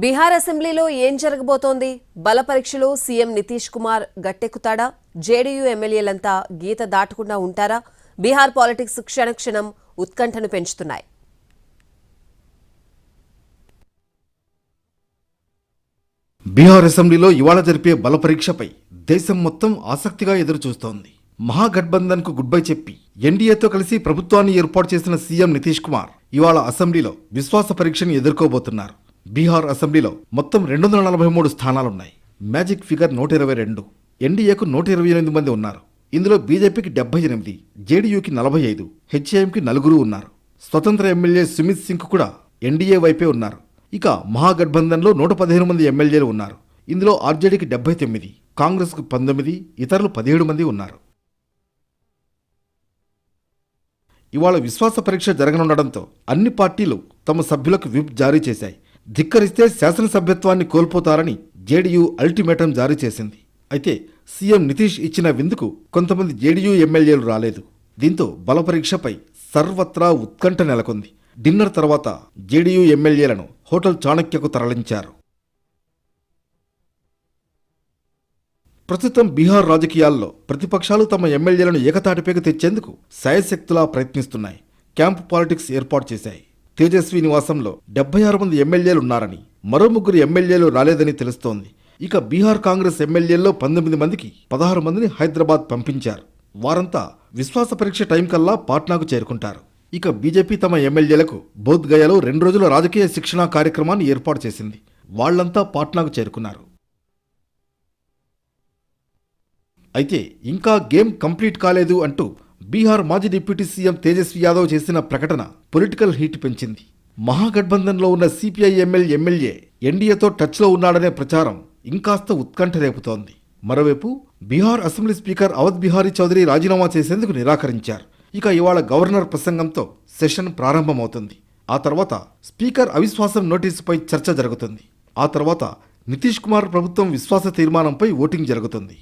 బీహార్ అసెంబ్లీలో ఏం జరగబోతోంది? బల పరీక్షలో సీఎం నితీష్ కుమార్ గట్టెక్కుతాడా? జేడీయూ ఎమ్మెల్యేలంతా గీత దాటకుండా ఉంటారా? బీహార్ పాలిటిక్స్ క్షణక్షణం ఉత్కంఠను పెంచుతున్నాయి. బీహార్ అసెంబ్లీలో ఇవాళ జరిపే బల పరీక్షపై దేశం మొత్తం ఆసక్తిగా ఎదురుచూస్తోంది. మహాగఠబంధన్కు గుడ్ బై చెప్పి ఎన్డీఏతో కలిసి ప్రభుత్వాన్ని ఏర్పాటు చేసిన సీఎం నితీష్ కుమార్ ఇవాళ అసెంబ్లీలో విశ్వాస పరీక్షను ఎదుర్కోబోతున్నారు. బీహార్ అసెంబ్లీలో మొత్తం రెండు వందల నలభై మూడు స్థానాలున్నాయి. మ్యాజిక్ ఫిగర్ నూట ఇరవై రెండు. ఎన్డీఏకు నూట ఇరవై ఎనిమిది మంది ఉన్నారు. ఇందులో బీజేపీకి డెబ్బై ఎనిమిది జేడీయూకి నలభై ఐదు హెచ్ఏఎంకి నలుగురు ఉన్నారు. స్వతంత్ర ఎమ్మెల్యే సుమిత్ సింగ్ కూడా ఎన్డీఏ వైపే ఉన్నారు. ఇక మహాగఠబంధన్లో నూట పదిహేను మంది ఎమ్మెల్యేలు ఉన్నారు. ఇందులో ఆర్జేడీకి డెబ్బై తొమ్మిది కాంగ్రెస్కు పంతొమ్మిది ఇతరులు పదిహేడు మంది ఉన్నారు. ఇవాళ విశ్వాస పరీక్ష జరగనుండడంతో అన్ని పార్టీలు తమ సభ్యులకు విప్ జారీ చేశాయి. ధిక్కరిస్తే శాసనసభ్యత్వాన్ని కోల్పోతారని జేడీయూ అల్టిమేటం జారీ చేసింది. అయితే సీఎం నితీష్ ఇచ్చిన విందుకు కొంతమంది జేడీయూ ఎమ్మెల్యేలు రాలేదు. దీంతో బలపరీక్షపై సర్వత్రా ఉత్కంఠ నెలకొంది. డిన్నర్ తర్వాత జేడీయూ ఎమ్మెల్యేలను హోటల్ చాణక్యకు తరలించారు. ప్రస్తుతం బీహార్ రాజకీయాల్లో ప్రతిపక్షాలు తమ ఎమ్మెల్యేలను ఏకతాటిపైకి తెచ్చేందుకు శాయశక్తులా ప్రయత్నిస్తున్నాయి. క్యాంప్ పాలిటిక్స్ ఏర్పాటు చేశాయి. తేజస్వి నివాసంలో డెబ్బై ఆరు మంది ఎమ్మెల్యేలు ఉన్నారని మరో ముగ్గురు ఎమ్మెల్యేలు రాలేదని తెలుస్తోంది. ఇక బీహార్ కాంగ్రెస్ ఎమ్మెల్యేల్లో పంతొమ్మిది మందికి పదహారు మందిని హైదరాబాద్ పంపించారు. వారంతా విశ్వాస పరీక్ష టైం కల్లా పాట్నాకు చేరుకుంటారు. ఇక బీజేపీ తమ ఎమ్మెల్యేలకు బోధ్గయలో రెండు రోజుల రాజకీయ శిక్షణా కార్యక్రమాన్ని ఏర్పాటు చేసింది. వాళ్ళంతా పాట్నాకు చేరుకున్నారు. అయితే ఇంకా గేమ్ కంప్లీట్ కాలేదు అంటూ బీహార్ మాజీ డిప్యూటీ సీఎం తేజస్వి యాదవ్ చేసిన ప్రకటన పొలిటికల్ హీట్ పెంచింది. మహాగఠబంధన్లో ఉన్న సిపిఐ ఎమ్మెల్ ఎమ్మెల్యే ఎన్డీఏతో టచ్లో ఉన్నాడనే ప్రచారం ఇంకాస్త ఉత్కంఠ రేపుతోంది. మరోవైపు బీహార్ అసెంబ్లీ స్పీకర్ అవధ్ బిహారీ చౌదరి రాజీనామా చేసేందుకు నిరాకరించారు. ఇక ఇవాళ గవర్నర్ ప్రసంగంతో సెషన్ ప్రారంభమవుతుంది. ఆ తర్వాత స్పీకర్ అవిశ్వాసం నోటీసుపై చర్చ జరుగుతుంది. ఆ తర్వాత నితీష్ కుమార్ ప్రభుత్వం విశ్వాస తీర్మానంపై ఓటింగ్ జరుగుతుంది.